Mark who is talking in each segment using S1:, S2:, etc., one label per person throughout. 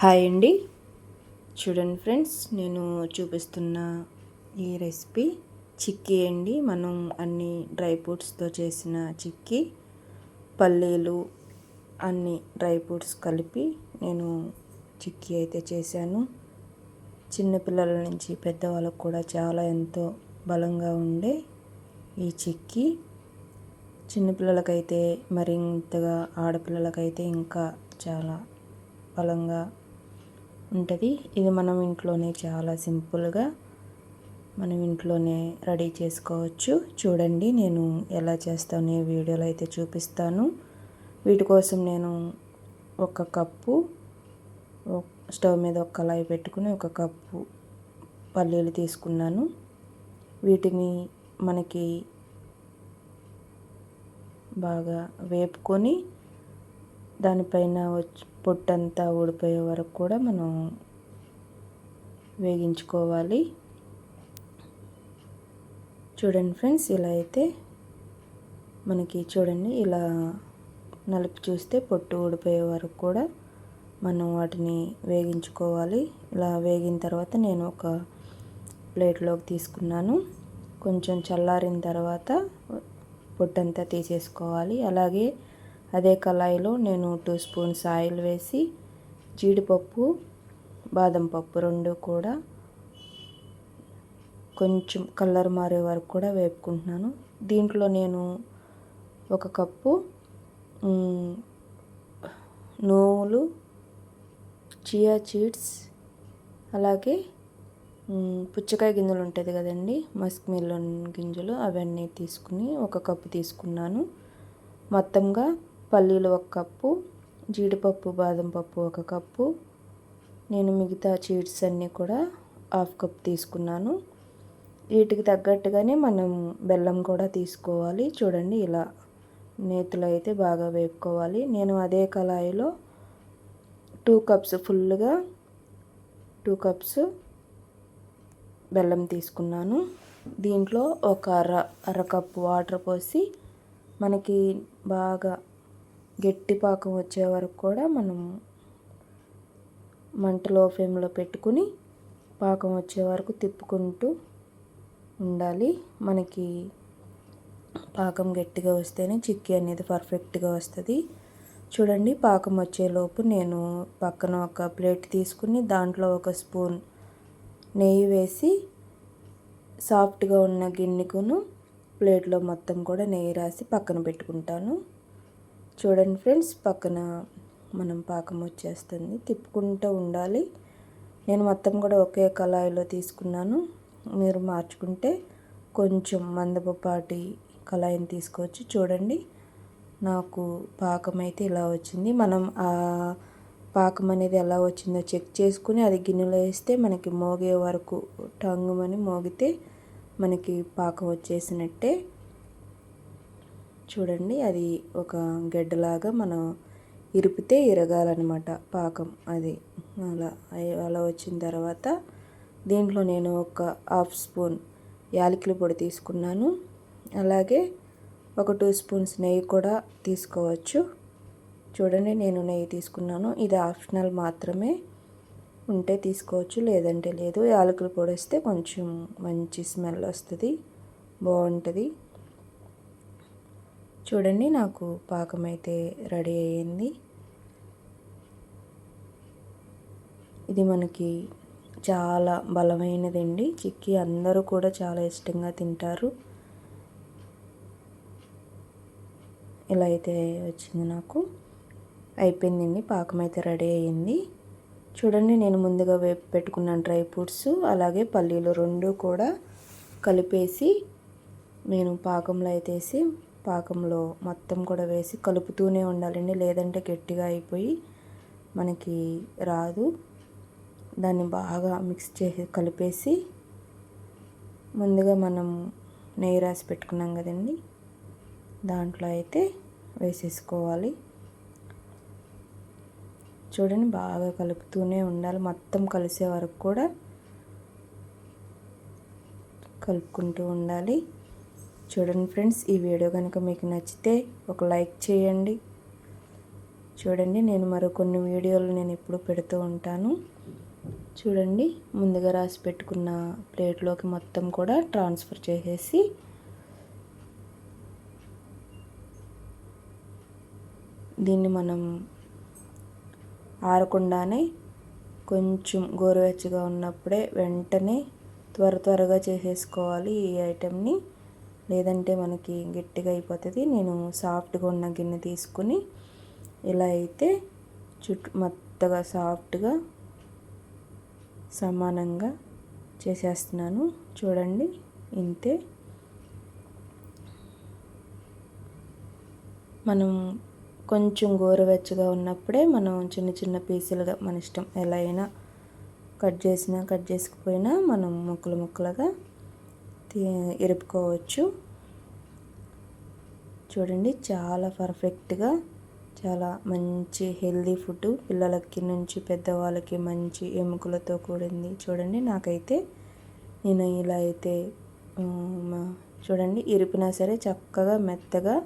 S1: Hi అండి. చూడండి friends నేను చూపిస్తున్న ఈ రెసిపీ చిక్కీ అండి. మనం అన్ని డ్రై ఫ్రూట్స్తో చేసిన చిక్కీ పల్లీలు అన్ని డ్రై ఫ్రూట్స్ కలిపి నేను చిక్కీ అయితే చేశాను. చిన్నపిల్లల నుంచి పెద్దవాళ్ళకు కూడా చాలా ఎంతో బలంగా ఉండే ఈ చిక్కీ. చిన్నపిల్లలకైతే మరింతగా ఆడపిల్లలకైతే ఇంకా చాలా బలంగా ఉంటుంది. ఇది మనం ఇంట్లోనే చాలా సింపుల్గా మనం ఇంట్లోనే రెడీ చేసుకోవచ్చు. చూడండి నేను ఎలా చేస్తాను ఈ వీడియోలో అయితే చూపిస్తాను. వీటి కోసం నేను ఒక కప్పు స్టవ్ మీద ఒక కళాయి పెట్టుకుని ఒక కప్పు పల్లీలు తీసుకున్నాను. వీటిని మనకి బాగా వేపుకొని దానిపైన వచ్చి పొట్టంతా ఊడిపోయే వరకు కూడా మనం వేగించుకోవాలి. చూడండి ఫ్రెండ్స్ ఇలా అయితే మనకి చూడండి ఇలా నలిపి చూస్తే పొట్టు ఊడిపోయే వరకు కూడా మనం వాటిని వేగించుకోవాలి. ఇలా వేగిన తర్వాత నేను ఒక ప్లేట్లోకి తీసుకున్నాను. కొంచెం చల్లారిన తర్వాత పొట్టంతా తీసేసుకోవాలి. అలాగే అదే కళాయిలో నేను టూ స్పూన్స్ ఆయిల్ వేసి జీడిపప్పు బాదం పప్పు రెండు కూడా కొంచెం కలర్ మారే వరకు కూడా వేపుకుంటున్నాను. దీంట్లో నేను ఒక కప్పు నువ్వులు చియా చీడ్స్ అలాగే పుచ్చకాయ గింజలు ఉంటుంది కదండి మస్క్ మిల్లన్ గింజలు అవన్నీ తీసుకుని ఒక కప్పు తీసుకున్నాను. మొత్తంగా పల్లీలు ఒక కప్పు జీడిపప్పు బాదం పప్పు ఒక కప్పు. నేను మిగతా చీడ్స్ అన్నీ కూడా హాఫ్ కప్ తీసుకున్నాను. వీటికి తగ్గట్టుగానే మనం బెల్లం కూడా తీసుకోవాలి. చూడండి ఇలా నేతిలో అయితే బాగా వేపుకోవాలి. నేను అదే కళాయిలో టూ కప్స్ ఫుల్గా టూ కప్స్ బెల్లం తీసుకున్నాను. దీంట్లో ఒక అర అర కప్పు వాటర్ పోసి మనకి బాగా గట్టి పాకం వచ్చే వరకు కూడా మనం మంటలో ఫ్లేమ్లో పెట్టుకుని పాకం వచ్చే వరకు తిప్పుకుంటూ ఉండాలి. మనకి పాకం గట్టిగా వస్తేనే చిక్కీ అనేది పర్ఫెక్ట్గా వస్తుంది. చూడండి పాకం వచ్చేలోపు నేను పక్కన ఒక ప్లేట్ తీసుకుని దాంట్లో ఒక స్పూన్ నెయ్యి వేసి సాఫ్ట్గా ఉన్న గిన్నెకును ప్లేట్లో మొత్తం కూడా నెయ్యి రాసి పక్కన పెట్టుకుంటాను. చూడండి ఫ్రెండ్స్ పక్కన మనం పాకం వచ్చేస్తుంది. తిప్పుకుంటూ ఉండాలి. నేను మొత్తం కూడా ఒకే కళాయిలో తీసుకున్నాను. మీరు మార్చుకుంటే కొంచెం మందపపాటి కళాయిని తీసుకోవచ్చు. చూడండి నాకు పాకం అయితే ఇలా వచ్చింది. మనం ఆ పాకం అనేది ఎలా వచ్చిందో చెక్ చేసుకుని అది గిన్నెలో వేస్తే మనకి మోగే వరకు టంగుమని మోగితే మనకి పాకం వచ్చేసినట్టే. చూడండి అది ఒక గడ్డలాగా మనం ఇరిపితే ఇరగాలన్నమాట పాకం అది. అలా అలా వచ్చిన తర్వాత దీంట్లో నేను ఒక హాఫ్ స్పూన్ యాలకుల పొడి తీసుకున్నాను. అలాగే ఒక టూ స్పూన్స్ నెయ్యి కూడా తీసుకోవచ్చు. చూడండి నేను నెయ్యి తీసుకున్నాను. ఇది ఆప్షనల్ మాత్రమే ఉంటే తీసుకోవచ్చు లేదంటే లేదు. యాలకుల పొడి వస్తే కొంచెం మంచి స్మెల్ వస్తుంది బాగుంటుంది. చూడండి నాకు పాకం అయితే రెడీ అయ్యింది. ఇది మనకి చాలా బలమైనదండి. చిక్కి అందరూ కూడా చాలా ఇష్టంగా తింటారు. ఇలా అయితే వచ్చింది నాకు. అయిపోయిందండి పాకం అయితే రెడీ అయ్యింది. చూడండి నేను ముందుగా వేపు పెట్టుకున్న డ్రై ఫ్రూట్స్ అలాగే పల్లీలు రెండు కూడా కలిపేసి నేను పాకంలో అయితే వేసి పాకంలో మొత్తం కూడా వేసి కలుపుతూనే ఉండాలండి. లేదంటే గట్టిగా అయిపోయి మనకి రాదు. దాన్ని బాగా మిక్స్ చేసి కలిపేసి ముందుగా మనం నెయ్యి రాసి పెట్టుకున్నాం కదండి. దాంట్లో అయితే వేసేసుకోవాలి. చూడండి బాగా కలుపుతూనే ఉండాలి. మొత్తం కలిసే వరకు కూడా కలుపుకుంటూ ఉండాలి. చూడండి ఫ్రెండ్స్ ఈ వీడియో కనుక మీకు నచ్చితే ఒక లైక్ చేయండి. చూడండి నేను మరికొన్ని వీడియోలు నేను ఎప్పుడు పెడుతూ ఉంటాను. చూడండి ముందుగా రాసి పెట్టుకున్న ప్లేట్లోకి మొత్తం కూడా ట్రాన్స్ఫర్ చేసేసి దీన్ని మనం ఆరకుండానే కొంచెం గోరువెచ్చగా ఉన్నప్పుడే వెంటనే త్వర త్వరగా చేసేసుకోవాలి ఈ ఐటెంని లేదంటే మనకి గట్టిగా అయిపోతుంది. నేను సాఫ్ట్గా ఉన్న గిన్నె తీసుకుని ఇలా అయితే చుట్టూ మెత్తగా సాఫ్ట్గా సమానంగా చేసేస్తున్నాను. చూడండి ఇంతే. మనం కొంచెం గోరువెచ్చగా ఉన్నప్పుడే మనం చిన్న చిన్న పీసులుగా మన ఇష్టం ఎలా అయినా కట్ చేసినా కట్ చేసుకుపోయినా మనం ముక్కలు ముక్కలుగా ఎరుపుకోవచ్చు. చూడండి చాలా పర్ఫెక్ట్గా చాలా మంచి హెల్దీ ఫుడ్ పిల్లలకి నుంచి పెద్దవాళ్ళకి మంచి ఎముకలతో కూడింది. చూడండి నాకైతే నేను ఇలా అయితే చూడండి ఇరిపినా సరే చక్కగా మెత్తగా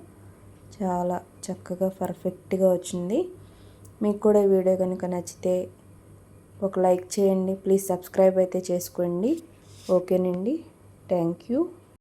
S1: చాలా చక్కగా పర్ఫెక్ట్గా వచ్చింది. మీకు కూడా వీడియో కనుక నచ్చితే ఒక లైక్ చేయండి. ప్లీజ్ సబ్స్క్రైబ్ అయితే చేసుకోండి. ఓకేనండి. Thank you.